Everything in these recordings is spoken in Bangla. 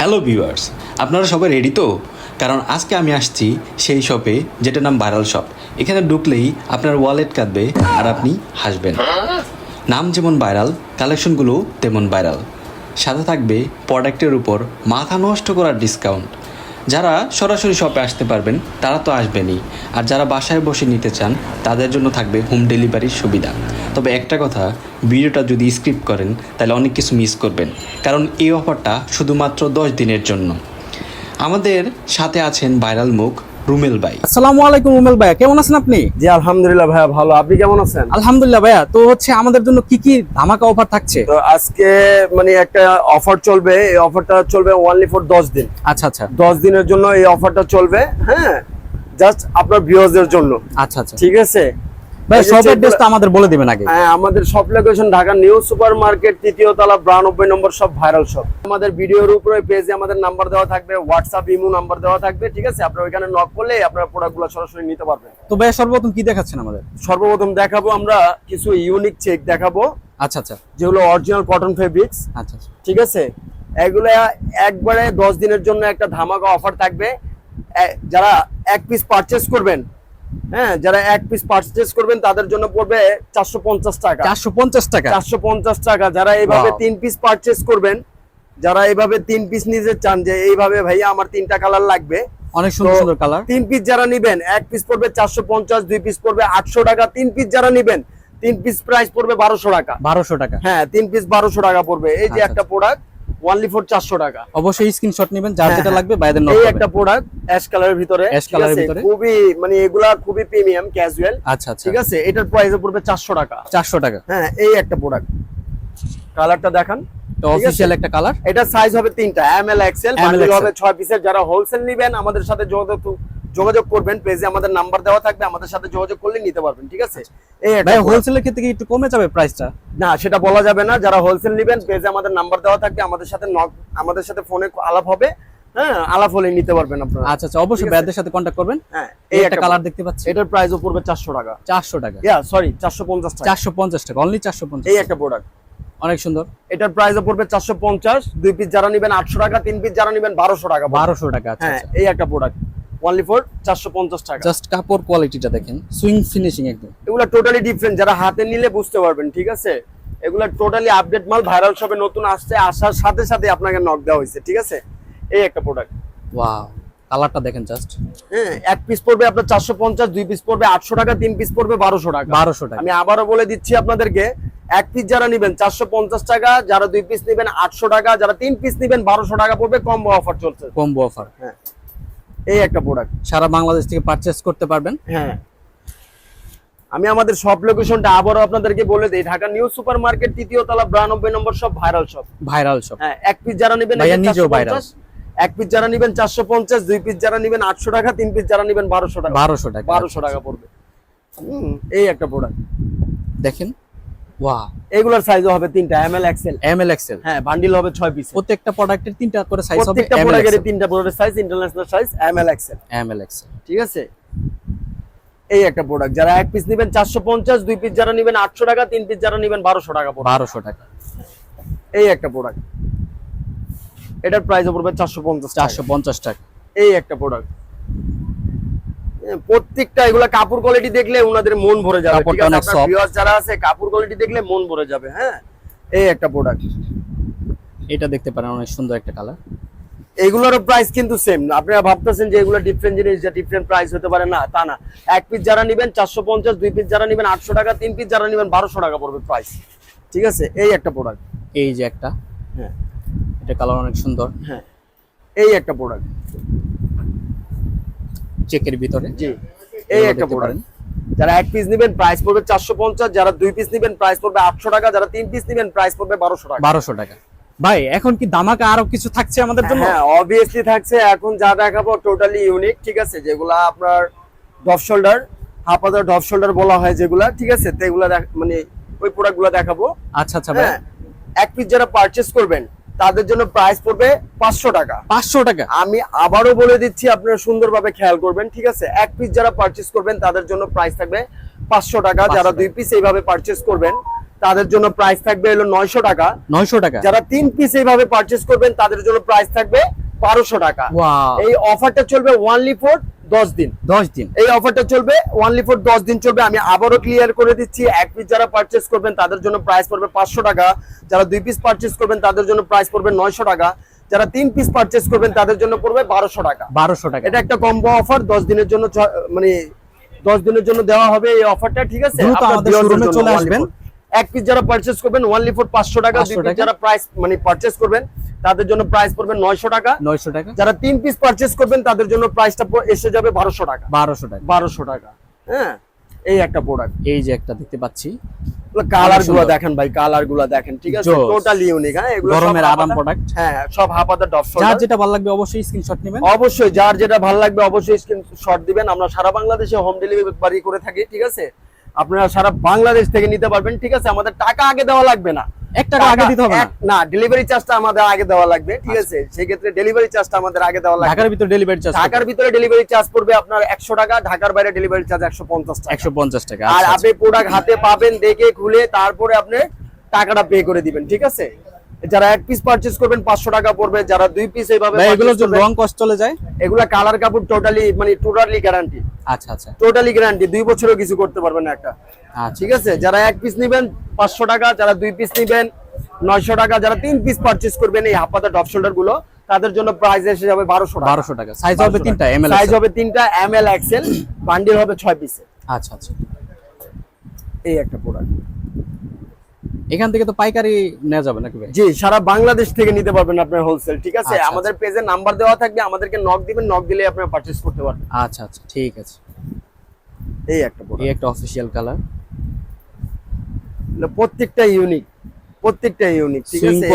হ্যালো ভিউয়ার্স আপনারা সবাই রেডি তো? কারণ আজকে আমি আসছি সেই শপে যেটার নাম ভাইরাল শপ এখানে ঢুকলেই আপনার ওয়ালেট কাঁদবে আর আপনি হাসবেন। নাম যেমন ভাইরাল কালেকশনগুলো তেমন ভাইরাল সাথে থাকবে প্রোডাক্টের উপর মাথা নষ্ট করার ডিসকাউন্ট যারা সরাসরি শপে আসতে পারবেন, তারা তো আসবেনই। আর যারা বাসায় বসে নিতে চান, তাদের জন্য থাকবে হোম ডেলিভারির সুবিধা। তবে একটা কথা, ভিডিওটা যদি স্ক্রিপ্ট করেন, তাহলে অনেক কিছু মিস করবেন। কারণ এই অফারটা শুধুমাত্র দশ দিনের জন্য। আমাদের সাথে আছেন ভাইরাল মুখ রুমেল ভাই। আসসালামু আলাইকুম রুমেল ভাইয়া কেমন আছেন আপনি? জি আলহামদুলিল্লাহ ভাইয়া ভালো। আপনি কেমন আছেন? আলহামদুলিল্লাহ ভাইয়া তো হচ্ছে আমাদের জন্য কি কি ধামাকা অফার থাকছে? তো আজকে মানে একটা অফার চলবে এই অফারটা চলবে অনলি ফর দশ দিন। আচ্ছা আচ্ছা। দশ দিনের জন্য এই অফারটা চলবে হ্যাঁ? জাস্ট আপনার ভিউয়ারদের জন্য। আচ্ছা আচ্ছা। ঠিক আছে? ভাই সব অ্যাড্রেসটা আমাদের বলে দিবেন আগে। হ্যাঁ আমাদের সব location Dhaka new super market তৃতীয় তলা বিরানব্বই নম্বর সব ভাইরাল শপ আমাদের ভিডিওর উপরে পেজে আমাদের নাম্বার দেওয়া থাকবে হোয়াটসঅ্যাপ ইমো নাম্বার দেওয়া থাকবে ঠিক আছে? আপনার ওইখানে নক করলে আপনার প্রোডাক্টগুলো সরাসরি নিতে পারবেন। তো ভাইয়া সর্বপ্রথম কি দেখাচ্ছেন আমাদের? সর্বপ্রথম দেখাবো আমরা কিছু ইউনিক চেক দেখাবো আচ্ছা আচ্ছা। যেগুলো অরিজিনাল কটন ফেব্রিক্স আচ্ছা ঠিক আছে? এগুলা একবারে দশ দিনের জন্য একটা ধামাকা অফার থাকবে। যারা এক পিস পারচেস করবেন হ্যাঁ যারা এক পিস পারচেস করবেন তাদের জন্য পড়বে চারশো পঞ্চাশ টাকা। চারশো পঞ্চাশ টাকা? চারশো পঞ্চাশ টাকা। যারা এইভাবে তিন পিস পারচেস করবেন যারা এইভাবে তিন পিস নিতে চান যে এইভাবে ভাইয়া আমার তিনটা কালার লাগবে। অনেক সুন্দর সুন্দর কালার তিন পিস যারা নিবেন এক পিস পড়বে চারশো পঞ্চাশ দুই পিস পড়বে আটশো টাকা। তিন পিস যারা নিবেন তিন পিস প্রাইস পড়বে বারোশো টাকা। বারোশো টাকা। হ্যাঁ তিন পিস বারোশো টাকা পড়বে। এই যে আচ্ছা, একটা প্রোডাক্ট ওনলি ফর চারশো টাকা। অবশ্যই স্ক্রিনশট নেবেন যার হ্যাঁ, যেটা হ্যাঁ। লাগবে বাইদের নক এই একটা প্রোডাক্ট অ্যাশ কালারের ভিতরে। খুবই মানে এগুলা খুবই প্রিমিয়াম ক্যাজুয়াল আচ্ছা আচ্ছা। ঠিক আছে? এটার প্রাইস পড়বে চারশো টাকা। চারশো টাকা। হ্যাঁ এই একটা প্রোডাক্ট কালারটা দেখান। তো একটা কালার এটা সাইজ হবে তিনটা এম এল এক্সেল হবে ছয় পিসের যারা হোলসেল নিবেন আমাদের সাথে যোগাযোগ যোগাযোগ করবেন পেজে আমাদের নাম্বার দেওয়া থাকবে আমাদের সাথে যোগাযোগ করলে নিতে পারবেন ঠিক আছে? এই ভাই হোলসেলের ক্ষেত্রে কি একটু কমে যাবে প্রাইসটা না সেটা বলা যাবে না যারা হোলসেল নিবেন পেজে আমাদের নাম্বার দেওয়া থাকবে আমাদের সাথে আমাদের সাথে ফোনে আলাপ হবে হ্যাঁ আলাপ হলে নিতে পারবেন আপনারা। আচ্ছা আচ্ছা অবশ্যই ঠিক সাথে কন্ট্যাক্ট করবেন। হ্যাঁ এই একটা কালার দেখতে পাচ্ছি। এটার প্রাইসও পড়বে চারশো টাকা। চারশো টাকা। ইয়া সরি টাকা। অনলি চারশো পঞ্চাশ এই একটা প্রোডাক্ট অনেক সুন্দর। এটার প্রাইসও পড়বে চারশো পঞ্চাশ দুই পিস যারা নিবেন আটশো টাকা তিন পিস যারা নিবেন বারোশো টাকা। বারোশো টাকা আচ্ছা হ্যাঁ এই একটা প্রোডাক্ট অনলি ফর চারশো পঞ্চাশ টাকা। জাস্ট কাপড় কোয়ালিটিটা দেখেন সুইং ফিনিশিং একদম। এগুলো টোটালি ডিফারেন্ট যারা হাতে নিলে বুঝতে পারবেন ঠিক আছে? এগুলো টোটালি আপডেট মাল ভাইরাল শপে নতুন আসছে আসার সাথে সাথে আপনাকে নক দেওয়া হয়েছে ঠিক আছে? এই একটা প্রোডাক্ট ওয়াও কালারটা দেখেন জাস্ট হ্যাঁ এক পিস পড়বে আপনার চারশো পঞ্চাশ দুই পিস পড়বে আটশো টাকা তিন পিস পড়বে বারোশো টাকা। বারোশো টাকা। আমি আবারও বলে দিচ্ছি আপনাদেরকে এক পিস যারা নিবেন চারশো পঞ্চাশ টাকা যারা দুই পিস নিবেন আটশো টাকা যারা তিন পিস নিবেন বারোশো টাকা পড়বে কম্বো অফার চলছে। কম্বো অফার হ্যাঁ। এই একটা প্রোডাক্ট সারা বাংলাদেশ থেকে পারচেস করতে পারবেন। হ্যাঁ। আমি আমাদের সব লোকেশনটা আবারও আপনাদেরকে বলে দিই ঢাকা নিউ সুপার মার্কেট তৃতীয় তলা বিরানব্বই নম্বর সব ভাইরাল শপ ভাইরাল সব হ্যাঁ এক পিস যারা নেবেন। এক পিস যারা নেবেন চারশো পঞ্চাশ দুই পিস যারা নেবেন আটশো টাকা তিন পিস যারা নেবেন বারোশো টাকা। বারোশো টাকা। বারোশো টাকা পড়বে। হুম, এই একটা প্রোডাক্ট দেখেন। ওয়া এগুলোর সাইজও হবে তিনটা M L XL M L XL হ্যাঁ বান্ডিল হবে ছয় পিস প্রত্যেকটা প্রোডাক্টের তিনটা করে সাইজ হবে প্রত্যেকটা প্রোডাক্টের তিনটা প্রোডাক্টের size international size M L XL M L XL ঠিক আছে? এই একটা প্রোডাক্ট যারা এক পিস নেবেন চারশো পঞ্চাশ দুই পিস যারা নেবেন আটশো টাকা তিন পিস যারা নেবেন বারোশো টাকা বারোশো টাকা। এই একটা প্রোডাক্ট এটার প্রাইস পড়বে চারশো পঞ্চাশ চারশো পঞ্চাশ টাকা। এই একটা প্রোডাক্ট প্রত্যেকটা এগুলা কাপড় কোয়ালিটি দেখলে ওনাদের মন ভরে যাবে ঠিক আছে? আপনার soft। যারা আছে কাপড় কোয়ালিটি দেখলে মন ভরে যাবে হ্যাঁ? এই একটা প্রোডাক্ট এটা দেখতে পারেন অনেক সুন্দর একটা কালার এগুলোরও প্রাইস কিন্তু সেম আপনারা ভাবতেছেন যে এগুলো ডিফারেন্ট জিনিস যে ডিফারেন্ট প্রাইস হতে পারে না তা না। এক পিস যারা নেবেন চারশো পঞ্চাশ দুই পিস যারা নেবেন আটশো টাকা তিন পিস যারা নেবেন বারোশো টাকা পড়বে প্রাইস ঠিক আছে? এই একটা প্রোডাক্ট এই যে একটা। হ্যাঁ। এটা কালার অনেক সুন্দর। হ্যাঁ। এই একটা প্রোডাক্ট চেকের ভিতরে। জি। এই একটা। প্রোডাক্ট যারা এক পিস নেবেন প্রাইস পড়বে চারশো পঞ্চাশ যারা দুই পিস নেবেন প্রাইস পড়বে আটশো টাকা যারা তিন পিস নেবেন প্রাইস পড়বে বারোশো টাকা। বারোশো টাকা। ভাই এখন কি দামাকা আরও কিছু থাকছে আমাদের জন্য? হ্যাঁ অবভিয়াসলি থাকছে। এখন যা দেখাবো টোটালি ইউনিক ঠিক আছে? যেগুলা আপনার ডফ শোল্ডার হাফাদার ডফ শোল্ডার বলা হয় যেগুলা ঠিক আছে? তো এগুলা দেখ- মানে ওই প্রোডাক্টগুলা দেখাবো। আচ্ছা আচ্ছা ভাই। হ্যাঁ এক পিস যারা পারচেস করবেন তাদের জন্য প্রাইস পড়বে পাঁচশো টাকা। পাঁচশো টাকা। আমি আবারও বলে দিচ্ছি আপনারা সুন্দরভাবে খেয়াল করবেন ঠিক আছে? এক পিস যারা পারচেস করবেন তাদের জন্য প্রাইস থাকবে পাঁচশো টাকা। যারা দুই পিস এইভাবে পারচেস করবেন তাদের জন্য প্রাইস থাকবে হলো নয়শো টাকা। নয়শো টাকা। যারা তিন পিস এইভাবে পারচেস করবেন তাদের জন্য প্রাইস থাকবে বারোশো টাকা. এই অফারটা চলবে ওয়ানলি ফোর দশ দিন। দশ দিন। এই অফারটা চলবে ওয়ানলি ফর দশ দিন চলবে। আমি আবারও ক্লিয়ার করে দিচ্ছি এক পিস যারা পারচেস করবেন তাদের জন্য প্রাইস পড়বে পাঁচশো টাকা। যারা দুই পিস পারচেস করবেন তাদের জন্য প্রাইস পড়বে নয়শো টাকা। যারা তিন পিস পারচেস করবেন তাদের জন্য পড়বে বারোশো টাকা। বারোশো টাকা। এটা একটা কম্বো অফার দশ দিনের জন্য মানে দশ দিনের জন্য দেওয়া হবে এই অফারটা ঠিক আছে? চলে আসবেন। এক পিস যারা পারচেস করবেন ওয়ানলি ফর পাঁচশো টাকা দুই পিস যারা প্রাইস মানে পারচেস করবেন তাদের জন্য প্রাইস পড়বে নয়শো টাকা। নয়শো টাকা? যারা তিন পিস পারচেস করবেন তাদের জন্য প্রাইসটা এসে যাবে বারোশো টাকা। বারোশো টাকা। বারোশো টাকা। হ্যাঁ? এই একটা প্রোডাক্ট এই যে একটা দেখতে পাচ্ছি। কালারগুলো দেখেন ভাই কালারগুলো দেখেন ঠিক আছে? টোটালি ইউনিক হ্যাঁ? এগুলো সব গরমের আরাম প্রোডাক্ট হ্যাঁ সব হাফাতা ডপ যার যেটা ভালো লাগবে অবশ্যই স্ক্রিনশট নেবেন। অবশ্যই যার যেটা ভালো লাগবে অবশ্যই স্ক্রিনশট দিবেন। আমরা সারা বাংলাদেশে হোম ডেলিভারি করে থাকি ঠিক আছে? আপনারা সারা বাংলাদেশ থেকে নিতে পারবেন ঠিক আছে? আমাদের টাকা আগে দেওয়া লাগবে না। এক টাকা আগে দিতে হবে না? ডেলিভারি চার্জটা আমাদের আগে দেওয়া লাগবে ঠিক আছে? সেই ক্ষেত্রে ডেলিভারি চার্জটা আমাদের আগে দেওয়া লাগবে। ঢাকার ভিতরে ডেলিভারি চার্জ ঢাকার ভিতরে ডেলিভারি চার্জ পড়বে আপনার একশো টাকা ঢাকার বাইরে ডেলিভারি চার্জ একশো পঞ্চাশ টাকা। একশো পঞ্চাশ টাকা আর আচ্ছা, আচ্ছা। আপনি প্রোডাক্ট হাতে পাবেন দেখে খুলে তারপরে আপনি টাকাটা পে করে দিবেন ঠিক আছে? যারা এক পিস পারচেজ করবেন পাঁচশো টাকা পড়বে। যারা দুই পিস এইভাবে করবেন, রং কষ্ট চলে যায়? এগুলা কালার কাপড় টোটালি মানে টোটালি গ্যারান্টি আচ্ছা আচ্ছা। টোটালি গ্যারান্টি দুই বছরও কিছু করতে পারবেন না একটা। আচ্ছা ঠিক আছে? যারা এক পিস নেবেন পাঁচশো টাকা যারা দুই পিস নেবেন নয়শো টাকা যারা তিন পিস পারচেজ করবেন এই হাফ পাতা ডপ শোল্ডারগুলো তাদের জন্য প্রাইস এসে যাবে বারোশো টাকা। বারোশো টাকা। সাইজ হবে তিনটা এম এল সাইজ হবে তিনটা এম এল এক্সেল বান্ডিল হবে ছয় পিসে আচ্ছা আচ্ছা। এই একটা প্রোডাক্ট এখান থেকে তো পাইকারি নেওয়া যাবে নাকি ভাই? জি সারা বাংলাদেশ থেকে নিতে পারবেন আপনার হোলসেল ঠিক আছে? আচ্ছা, আমাদের পেজে নাম্বার দেওয়া থাকবে আমাদেরকে নক দিবেন নক দিলে আপনারা পারচেজ করতে পারবেন। আচ্ছা আচ্ছা ঠিক আছে। এই একটা এই একটা অফিসিয়াল কালার প্রত্যেকটা ইউনিক প্রত্যেকটা ইউনিক ঠিক আছে?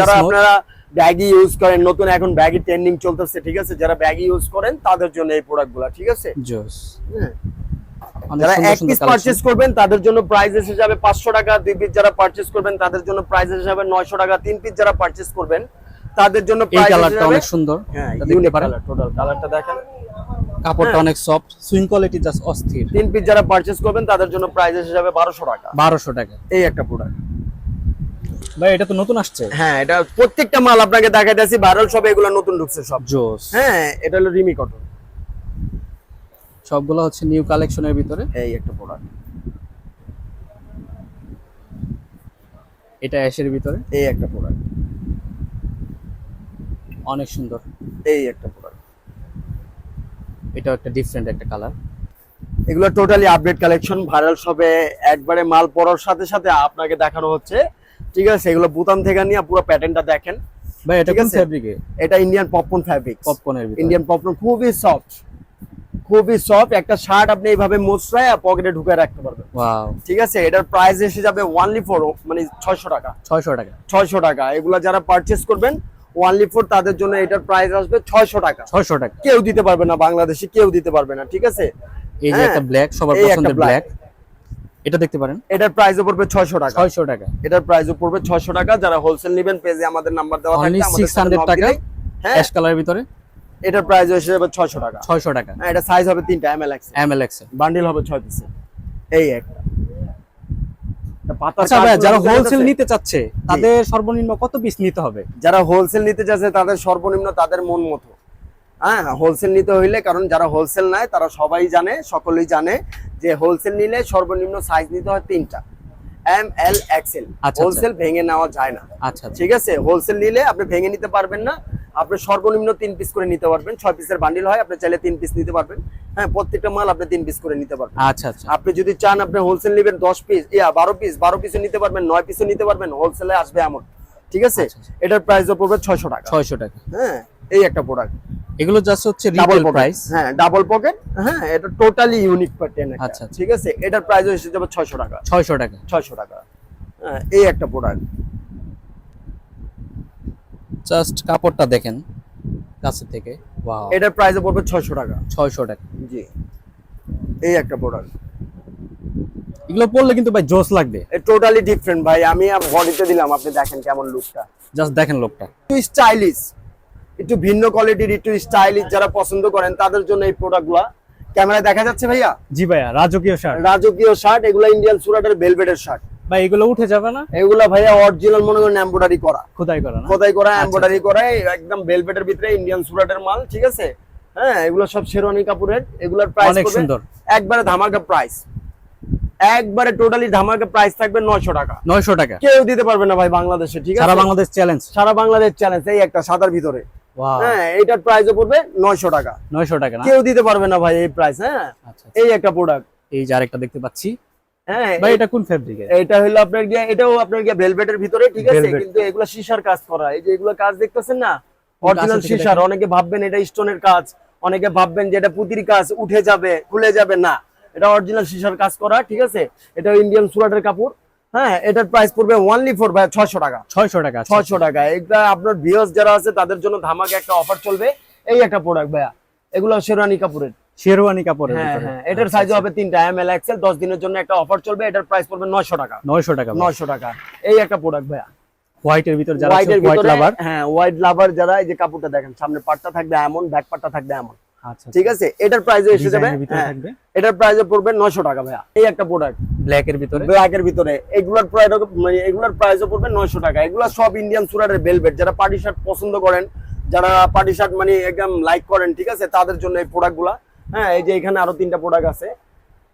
যারা আপনারা ব্যাগি ইউজ করেন নতুন এখন ব্যাগি ট্রেন্ডিং চলতেছে ঠিক আছে? যারা ব্যাগি ইউজ করেন তাদের জন্য এই প্রোডাক্টগুলো ঠিক আছে? জোস হ্যাঁ। যারা এক পিস পারচেজ করবেন তাদের জন্য প্রাইস এসে যাবে পাঁচশো টাকা দুই পিস যারা পারচেজ করবেন তাদের জন্য প্রাইস এসে যাবে নয়শো টাকা তিন পিস যারা পারচেজ করবেন তাদের জন্য এই কালারটা অনেক সুন্দর হ্যাঁ দেখতে পারেন। টোটাল কালারটা দেখেন। কাপড়টা হ্যাঁ। অনেক সফট সুইং কোয়ালিটি জাস্ট অস্থির। তিন পিস যারা পারচেজ করবেন তাদের জন্য প্রাইস এসে যাবে বারোশো টাকা। বারোশো টাকা। এই একটা প্রোডাক্ট ভাই এটা তো নতুন আসছে। হ্যাঁ এটা প্রত্যেকটা মাল আপনাকে দেখাইতেছি ভাইরাল সব এগুলো নতুন ঢুকছে সব। জোস হ্যাঁ এটা হলো রিমি কটন সবগুলো হচ্ছে নিউ কালেকশনের ভিতরে। এই একটা প্রোডাক্ট এটা অ্যাশের ভিতরে। এই একটা প্রোডাক্ট অনেক সুন্দর। এই একটা প্রোডাক্ট এটা একটা ডিফারেন্ট একটা কালার এগুলো টোটালি আপডেট কালেকশন ভাইরাল সবে একবারে মাল পড়ার সাথে সাথে আপনাকে দেখানো হচ্ছে। ঠিক আছে এগুলো বুতাম থেকে নিয়ে পুরো প্যাটার্নটা দেখেন। ভাই এটা কোন ফেব্রিকে এটা ইন্ডিয়ান পপকর্ন ফ্যাব্রিক পপকর্নের ভিতরে। ইন্ডিয়ান পপকর্ন খুবই সফট খুবই সফট একটা শার্ট আপনি এইভাবে মোচড়ায় পকেটে ঢুকে রাখতে পারবেন। ঠিক আছে? এটার প্রাইস এসে যাবে ওয়ানলি ফোর মানে ছয়শো টাকা। 600 টাকা। ছয়শো টাকা। এগুলা যারা পারচেস করবেন ওয়ানলি ফোর তাদের জন্য এটার প্রাইস আসবে ছয়শো টাকা। 600 টাকা। কেউ দিতে পারবে না বাংলাদেশে কেউ দিতে পারবে না ঠিক আছে? এই যে হ্যাঁ, একটা ব্ল্যাক সবার পছন্দের ব্ল্যাক এটা দেখতে পারেন। এটার প্রাইসও পড়বে ছয়শো টাকা। 600 টাকা। এটার প্রাইসও পড়বে ছয়শো টাকা। যারা হোলসেল নেবেন পেজে আমাদের নাম্বার দেওয়া থাকবে আমাদের সাথে 600 টাকা হ্যাঁ। অ্যাশ কালারের ভিতরে। এটার প্রাইস যাবে ছয়শো টাকা। 600 টাকা। হ্যাঁ এটা সাইজ হবে তিনটা M L X MLX bundle হবে ছয় পিসের এই একটা। আচ্ছা ভাই যারা হোলসেল নিতে চাচ্ছে তাদের সর্বনিম্ন কত পিস নিতে হবে? যারা হোলসেল নিতে চাচ্ছে তাদের সর্বনিম্ন তাদের মন মতো। হ্যাঁ হোলসেল নিতে হইলে কারণ যারা হোলসেল নেয় তারা সবাই জানে সকলেই জানে যে হোলসেল নিলে সর্বনিম্ন সাইজ নিতে হয় তিনটা। M L Excel. হোলসেল ভেঙে নেওয়া যায় না। আচ্ছা আচ্ছা। ঠিক আছে? হোলসেল নিলে আপনি ভেঙে নিতে পারবেন না। আপনি সর্বনিম্ন তিন পিস করে নিতে পারবেন। ছয় পিসের বান্ডিল হয় আপনি চাইলে তিন পিস নিতে পারবেন। হ্যাঁ প্রত্যেকটা মাল আপনি তিন পিস করে নিতে পারবেন। আচ্ছা আচ্ছা। আপনি যদি চান আপনি হোলসেল নেবেন দশ পিস ইয়া বারো পিস বারো পিসও নিতে পারবেন নয় পিসও নিতে পারবেন হোলসেলে আসবে এমন। ঠিক আছে? আচ্ছা, আচ্ছা। এটার প্রাইস পড়বে ছয়শো টাকা। 600 টাকা। হ্যাঁ এই একটা প্রোডাক্ট এগুলো জাস্ট হচ্ছে ডাবল প্রাইস হ্যাঁ ডাবল পকেট হ্যাঁ এটা টোটালি ইউনিক প্যাটার্ন আচ্ছা। ঠিক আছে? এটার প্রাইস এসে যাবে ছয়শো টাকা। 600 টাকা। ছয়শো টাকা। হ্যাঁ এই একটা প্রোডাক্ট জাস্ট কাপড়টা দেখেন কাছে থেকে। ওয়াও এটার প্রাইস পড়বে ছয়শো টাকা। 600 টাকা। জি। এই একটা প্রোডাক্ট এগুলো পরলে কিন্তু ভাই জোস লাগবে। টোটালি ডিফারেন্ট ভাই আমি বডিতে দিলাম আপনি দেখেন কেমন লুকটা জাস্ট দেখেন লোকটা একটু স্টাইলিশ একটু ভিন্ন কোয়ালিটির একটু স্টাইলিশ যারা পছন্দ করেন তাদের জন্য এই প্রোডাক্টগুলো ক্যামেরায় দেখা যাচ্ছে ভাইয়া? জি ভাইয়া রাজকীয় শার্ট রাজকীয় শার্ট এগুলো ইন্ডিয়ান সুরাটের ভেলভেটের শার্ট বা এগুলো উঠে যাবে না? এগুলা ভাইয়া অরিজিনাল মনে করেন এমব্রয়ডারি করা। খোদাই করা না? খোদাই করা আচ্ছা, এমব্রয়ডারি করা একদম বেলভেটের ভিতরে ইন্ডিয়ান সুরাটের মাল ঠিক আছে? হ্যাঁ এগুলো সব শেরওয়ানি কাপড়ের এগুলার প্রাইস অনেক সুন্দর। একবারে ধামাকা প্রাইস একবারে টোটালি ধামাকা প্রাইস থাকবে 900 টাকা। নয়শো টাকা। কেউ দিতে পারবে না ভাই বাংলাদেশে ঠিক আছে? সারা বাংলাদেশ চ্যালেঞ্জ সারা বাংলাদেশ চ্যালেঞ্জ এই একটা সাদার ভিতরে। হ্যাঁ এটার প্রাইসও পড়বে 900 টাকা। নয়শো টাকা না? কেউ দিতে পারবে না ভাই এই প্রাইস হ্যাঁ? আচ্ছা এই একটা প্রোডাক্ট এই যে আরেকটা দেখতে পাচ্ছি। হ্যাঁ ভাই এটা কোন ফেব্রিকের এটা হলো আপনার গিয়ে এটাও আপনার গিয়ে ভেলভেটের ভিতরে ঠিক আছে? কিন্তু এগুলো সীসার কাজ করা। এই যে এগুলো কাজ দেখতেছেন না? অরিজিনাল কাজ অনেকে ভাববেন এটা স্টোনের কাজ অনেকে ভাববেন যে এটা পুতির কাজ উঠে যাবে খুলে যাবে না। এটা অরিজিনাল সীসার কাজ করা ঠিক আছে? এটা ইন্ডিয়ান সুরাটের কাপড়। হ্যাঁ এটার প্রাইস পড়বে ওনলি ফর ভাই ছয়শো টাকা। ছয়শো টাকা আচ্ছা। ছয়শো টাকা। এটা আপনার ভিউয়ার্স যারা আছে তাদের জন্য ধামাকে একটা অফার চলবে। এই একটা প্রোডাক্ট ভাইয়া। এগুলো শেরওয়ানি কাপড়ের। শেরওয়ানি কাপড়ের হ্যাঁ হ্যাঁ। এটার সাইজ হবে তিনটা এম এল এক্সেল দশ দিনের জন্য একটা অফার চলবে। এটার প্রাইস পড়বে নয়শো টাকা। নয়শো টাকা নয়শো টাকা। এই একটা প্রোডাক্ট ভাইয়া। হোয়াইটের ভিতর যারা হোয়াইট লাভার হ্যাঁ হোয়াইট লাভার যারা এই যে কাপড়টা দেখেন সামনে পাটটা থাকবে এমন ব্যাক পাটটা থাকবে এমন। আচ্ছা ঠিক আছে? এটার প্রাইসে এসে যাবে হ্যাঁ, এটার প্রাইসে পড়বে 900 টাকা ভাইয়া। এই একটা প্রোডাক্ট ব্ল্যাক এর ভিতরে? ব্ল্যাক এর ভিতরে। এগুলোর প্রাইস মানে এগুলোর প্রাইসও পড়বে 900 টাকা। এগুলো সব ইন্ডিয়ান সুরাটের ভেলভেট যারা পার্টি শার্ট পছন্দ করেন যারা পার্টি শার্ট মানে একদম লাইক করেন ঠিক আছে? তাদের জন্য এই প্রোডাক্টগুলা হ্যাঁ এই যে এখানে আরও তিনটা প্রোডাক্ট আছে।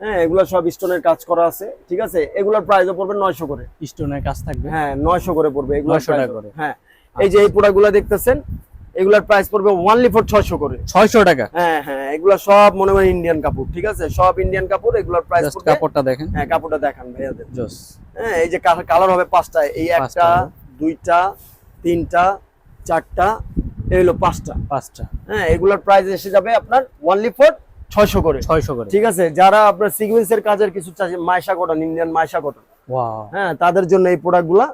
হ্যাঁ এগুলো সব স্টোনের কাজ করা আছে ঠিক আছে? এগুলোর প্রাইসও পড়বে 900 করে। স্টোনের কাজ থাকবে? হ্যাঁ 900 করে পড়বে এগুলো 900 টাকা করে। হ্যাঁ এই যে এই প্রোডাক্ট প্রোডাক্টগুলো দেখতেছেন এগুলোর প্রাইস পড়বে ওয়ানলি ফর 600 করে। ছয়শো টাকা? হ্যাঁ হ্যাঁ এগুলো সব মনে হয় ইন্ডিয়ান কাপড় ঠিক আছে? সব ইন্ডিয়ান কাপড় এগুলার প্রাইস কাপড়টা দেখেন। হ্যাঁ কাপড়টা দেখান ভাইয়াদের। হ্যাঁ এই যে কালার হবে পাঁচটা এই একটা দুইটা তিনটা চারটা এই হলো পাঁচটা। পাঁচটা। হ্যাঁ এগুলোর প্রাইস এসে যাবে আপনার ওনলি ফর ছয়শো করে। ছয়শো করে। ঠিক আছে? যারা আপনার সিকুয়েন্সের কাজের কিছু চাষে Maisha cotton Indian Maisha cotton হ্যাঁ তাদের জন্য এই প্রোডাক্টগুলা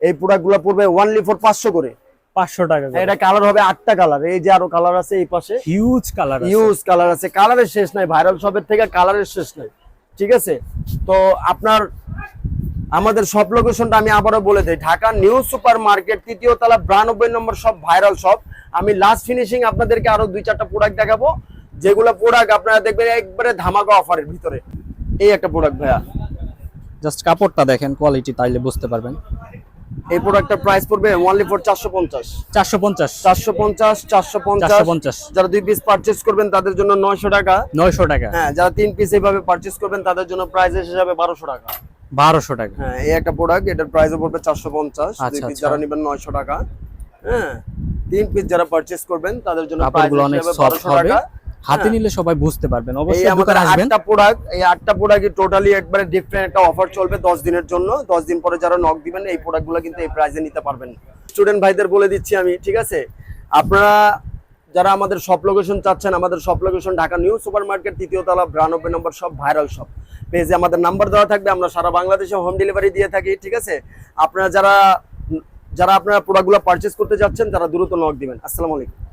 এই প্রোডাক্টগুলো পড়বে ওয়ানলি ফর পাঁচশো করে। পাঁচশো টাকা এটা কালার হবে আটটা কালার এই যে আরও কালার আছে এই পাশে। হিউজ কালার ইউজ কালার আছে কালারের শেষ নাই ভাইরাল শপের থেকে কালারের শেষ নাই ঠিক আছে? তো আপনার আমাদের সব লোকেশনটা আমি আবারও বলে দিই ঢাকা নিউ সুপার মার্কেট তৃতীয় তলা বিরানব্বই নম্বর সব ভাইরাল শপ আমি লাস্ট ফিনিশিং আপনাদেরকে আরও দুই চারটা প্রোডাক্ট দেখাবো যেগুলো প্রোডাক্ট আপনারা দেখবেন একবারে ধামাকা অফারের ভিতরে। এই একটা প্রোডাক্ট ভাইয়া। জাস্ট কাপড়টা দেখেন কোয়ালিটি তাইলে বুঝতে পারবেন। এই প্রোডাক্টটার প্রাইস পড়বে ওনলি ফর চারশো পঞ্চাশ। চারশো পঞ্চাশ। চারশো পঞ্চাশ চারশো পঞ্চাশ। চারশো পঞ্চাশ। যারা দুই পিস পারচেস করবেন তাদের জন্য নয়শো টাকা। নয়শো টাকা। হ্যাঁ যারা তিন পিস এইভাবে পারচেস করবেন তাদের জন্য প্রাইস এসে যাবে বারোশো টাকা। বারোশো টাকা। হ্যাঁ এই একটা প্রোডাক্ট এটার প্রাইসও পড়বে চারশো পঞ্চাশ। দুই আচ্ছা, পিস আচ্ছা। যারা নেবেন নয়শো টাকা। হ্যাঁ তিন পিস যারা পারচেস করবেন তাদের জন্য প্রাইস সফট বারোশো টাকা। হাতে নিলে সবাই বুঝতে পারবেন। অবশ্যই আমাদের আটটা প্রোডাক্ট এই আটটা প্রোডাক্ট টোটালি একবারে ডিফারেন্ট একটা অফার চলবে দশ দিনের জন্য। দশ দিন পরে যারা নক দিবেন এই প্রোডাক্টগুলো কিন্তু এই প্রাইসে নিতে পারবেন। স্টুডেন্ট ভাইদের বলে দিচ্ছি আমি ঠিক আছে? আপনারা যারা আমাদের শপ লোকেশন চাচ্ছেন আমাদের shop location Dhaka new super market তৃতীয় তলা বিরানব্বই নম্বর শপ ভাইরাল শপ পেজে আমাদের নাম্বার দেওয়া থাকবে আমরা সারা বাংলাদেশে হোম ডেলিভারি দিয়ে থাকি ঠিক আছে? আপনারা যারা যারা আপনারা প্রোডাক্টগুলো পারচেস করতে যাচ্ছেন তারা দ্রুত নক দিবেন। আসসালামু আলাইকুম।